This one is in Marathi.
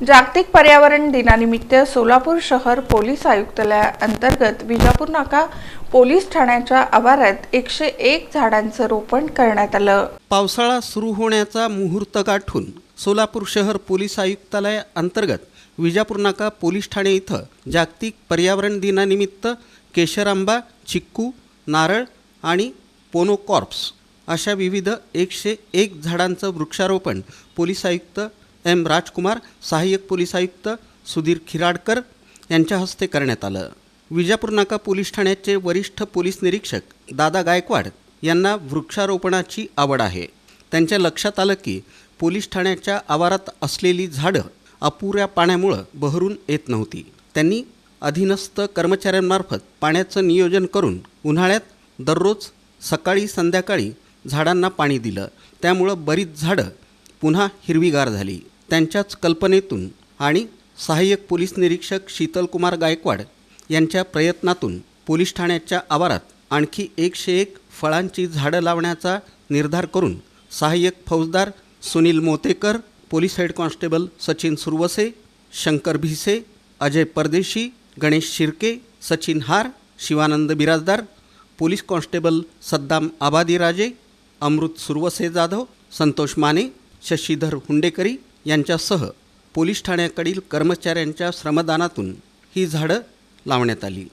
जागतिक पर्यावरण दिनानिमित्त सोलापूर शहर पोलीस आयुक्तालयाअंतर्गत विजापूर नाका पोलीस ठाण्याच्या आवारात एकशे एक झाडांचं रोपण करण्यात आलं. पावसाळा सुरू होण्याचा मुहूर्त गाठून सोलापूर शहर पोलीस आयुक्तालय अंतर्गत विजापूर नाका पोलीस ठाणे इथं जागतिक पर्यावरण दिनानिमित्त केशरांबा चिक्कू नारळ आणि पोनोकॉर्प्स अशा विविध एकशे एक झाडांचं वृक्षारोपण पोलीस आयुक्त एम राजकुमार सहाय्यक पोलीस आयुक्त सुधीर खिराडकर यांच्या हस्ते करण्यात आलं. विजापूर नाका पोलीस ठाण्याचे वरिष्ठ पोलीस निरीक्षक दादा गायकवाड यांना वृक्षारोपणाची आवड आहे. त्यांच्या लक्षात आलं की पोलीस ठाण्याच्या आवारात असलेली झाडं अपुऱ्या पाण्यामुळं बहरून येत नव्हती. त्यांनी अधीनस्थ कर्मचाऱ्यांमार्फत पाण्याचं नियोजन करून उन्हाळ्यात दररोज सकाळी संध्याकाळी झाडांना पाणी दिलं. त्यामुळं बरीच झाडं पुन्हा हिरवीगार झाली. त्यांच्याच कल्पनेतून आणि सहाय्यक पोलीस निरीक्षक शीतलकुमार गायकवाड यांच्या प्रयत्नातून पोलीस ठाण्याच्या आवारात आणखी एकशे एक फळांची झाडं लावण्याचा निर्धार करून सहाय्यक फौजदार Sunil Motekar police head constable Sachin Suravase Shankar Bhise Ajay Pardeshi Ganesh Shirke Sachin हार शिवानंद बिराजदार पोलीस कॉन्स्टेबल सद्दाम आबादीराजे अमृत सुरवसे जाधव संतोष माने शशीधर हुंडेकरी यांच्यासह पोलीस ठाण्याकडील कर्मचाऱ्यांच्या श्रमदानातून ही झाडं लावण्यात आली.